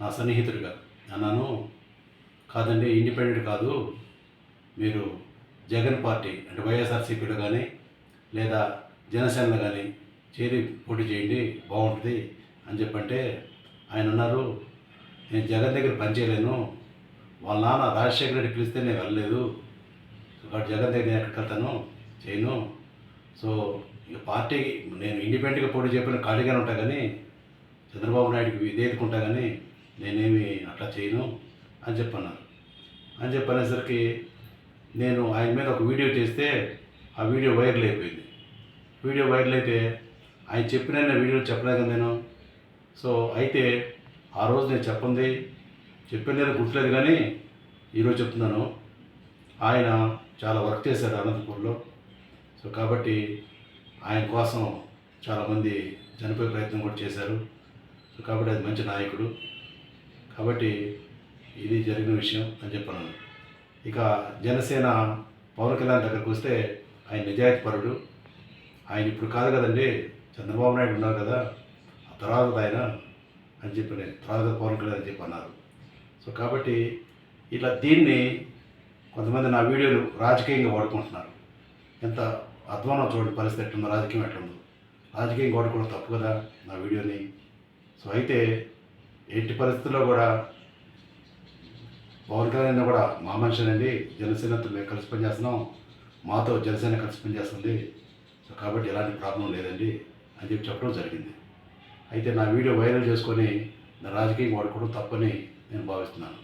నా సన్నిహితుడిగా. అన్నాను కాదండి ఇండిపెండెంట్ కాదు. మీరు జగన్ పార్టీ అంటే వైఎస్ఆర్సీపీలో కానీ లేదా జనసేనలో కానీ చేరి పోటీ చేయండి బాగుంటుంది అని చెప్పంటే ఆయన అన్నారు నేను జగన్ దగ్గర పనిచేయలేను వాళ్ళ నాన్న రాజశేఖర రెడ్డి పిలిస్తే నేను వెళ్ళలేదు. కాబట్టి జగన్ దగ్గర నేను ఎక్కడికి వెళ్తాను చేయను. సో ఇక పార్టీ నేను ఇండిపెండెంట్గా పోటీ చెప్పిన ఖాళీగానే ఉంటా కానీ చంద్రబాబు నాయుడుకి విధేయతకుంటా కానీ నేనేమి అట్లా చేయను అని చెప్పన్నారు. అని చెప్పనేసరికి నేను ఆయన మీద ఒక వీడియో చేస్తే ఆ వీడియో వైరల్ అయిపోయింది. వీడియో వైరల్ అయితే ఆయన చెప్పిన వీడియో చెప్పలేదు నేను. సో అయితే ఆ రోజు నేను చెప్పింది చెప్పిన గుర్తులేదు కానీ ఈరోజు చెప్తున్నాను. ఆయన చాలా వర్క్ చేశారు అనంతపూర్లో. సో కాబట్టి ఆయన కోసం చాలామంది చనిపోయే ప్రయత్నం కూడా చేశారు. సో కాబట్టి అది మంచి నాయకుడు. కాబట్టి ఇది జరిగిన విషయం అని చెప్పాను ఇక జనసేన పవన్ కళ్యాణ్ దగ్గరకు వస్తే ఆయన నిజాయితీపరుడు ఆయన ఇప్పుడు కాదు కదండి చంద్రబాబు నాయుడు ఉన్నారు కదా ఆ తర్వాత ఆయన అని చెప్పి నేను తర్వాత పవన్ కళ్యాణ్ అని చెప్పి అన్నారు. సో కాబట్టి ఇట్లా దీన్ని కొంతమంది నా వీడియోలు రాజకీయంగా వాడుకుంటున్నారు. ఎంత అధ్వానం చూడండి పరిస్థితి ఎట్లుందో రాజకీయం ఎట్లుందో. రాజకీయం వాడుకోవడం తప్పు కదా నా వీడియోని. సో అయితే ఎట్టి పరిస్థితుల్లో కూడా పవన్ కళ్యాణ్ కూడా మా మనిషినండి జనసేనతో మేము కలిసి పనిచేస్తున్నాం. మాతో జనసేన కలిసి పనిచేస్తుంది. కాబట్టి ఎలాంటి ప్రాబ్లం లేదండి అని చెప్పి చెప్పడం జరిగింది. అయితే నా వీడియో వైరల్ చేసుకొని నా రాజకీయం వాడుకోవడం తప్పని నేను భావిస్తున్నాను.